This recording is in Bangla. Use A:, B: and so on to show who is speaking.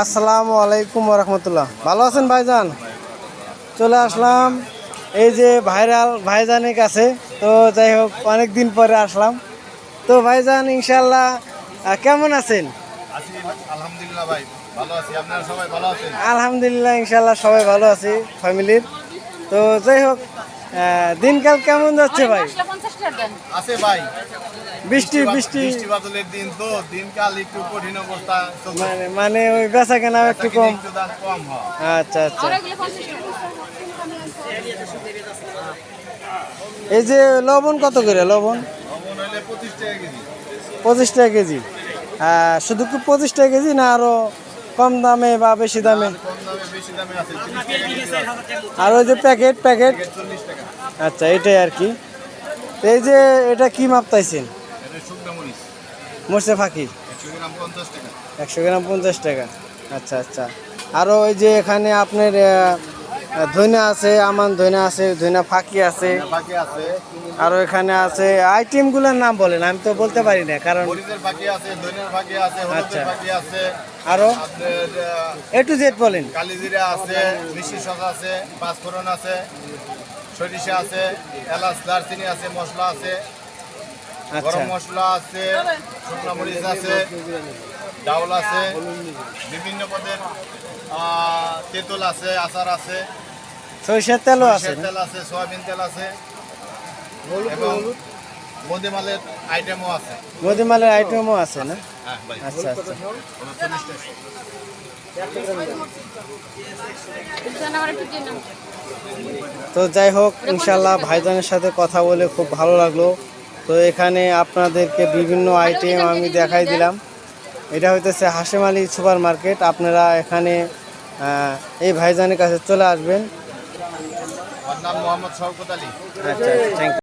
A: আসসালামু আলাইকুম রহমতুল্লাহ ভালো আছেন ভাইজান? চলে আসলাম। এই যে ভাইরাল ভাইজানের কাছে। তো যাই হোক অনেক দিন পরে আসলাম। তো ভাইজান ইনশাল্লাহ কেমন আছেন?
B: আলহামদুলিল্লাহ ভাই ভালো আছি। আপনারা সবাই ভালো আছেন?
A: আলহামদুলিল্লাহ ইনশাল্লাহ সবাই ভালো আছি ফ্যামিলির। তো যাই হোক দিনকাল কেমন যাচ্ছে ভাই?
B: আছে ভাই।
A: বৃষ্টি বৃষ্টি
B: বৃষ্টি। বাদলের দিন তো দিনকাল একটু কঠিন অবস্থা
A: মানে মানে ওই বেচা কেনা একটু
B: বেচাকেনা
A: কম।
B: একটু কম হয়।
A: আচ্ছা আচ্ছা। এই যে লবণ কত করে লবণ?
B: লবণ পঁচিশ টাকা কেজি।
A: পঁচিশ টাকা কেজি। আহ, শুধু কি পঁচিশ টাকা কেজি না আরও কম দামে বা বেশি দামে?
B: আর কম দামে বেশি দামে আছে। তিরিশ টাকা কেজি আছে
A: আর ওই যে প্যাকেট প্যাকেট? আচ্ছা এটাই আর কি। এই যে এটা কি মাপ চাইছেন?
B: এটা শুকনো
A: ফাঁকি?
B: একশো গ্রাম পঞ্চাশ টাকা।
A: আচ্ছা আচ্ছা। আরও ওই যে এখানে আপনার ধইনা আছে আমান ধইনা আছে ধইনা ফাঁকি আছে। আরও এখানে আছে। আইটেমগুলোর নাম বলেন আমি তো বলতে পারি না কারণ আচ্ছা।
B: আহ,
A: এ টু জেড বলেন।
B: কালিজিরা আছে মিষ্টি সস আছে পাঁচফোড়ন আছে সরিষা আছে এলাচ দারচিনি আছে মশলা আছে
A: আচ্ছা।
B: গরম মশলা আছে শুকনো মরিচ আছে ডাউল আছে বিভিন্ন পদের তেঁতুল আছে আচার আছে
A: সরিষার তেলও আছে
B: তেল আছে সয়াবিন তেল আছে এবং মদিমালের আইটেমও আছে।
A: গদিমালের আইটেমও আছে না? আচ্ছা আচ্ছা। তো যাই হোক ইনশাল্লাহ ভাইজানের সাথে কথা বলে খুব ভালো লাগল। তো এখানে আপনাদেরকে বিভিন্ন আইটেম আমি দেখাই দিলাম। এটা হইতেছে হাসেম আলী সুপার মার্কেট আপনারা এখানে এই ভাইজানের কাছে চলে আসবেন।
B: নাম মোহাম্মদ শওকত আলী।
A: আচ্ছা থ্যাংক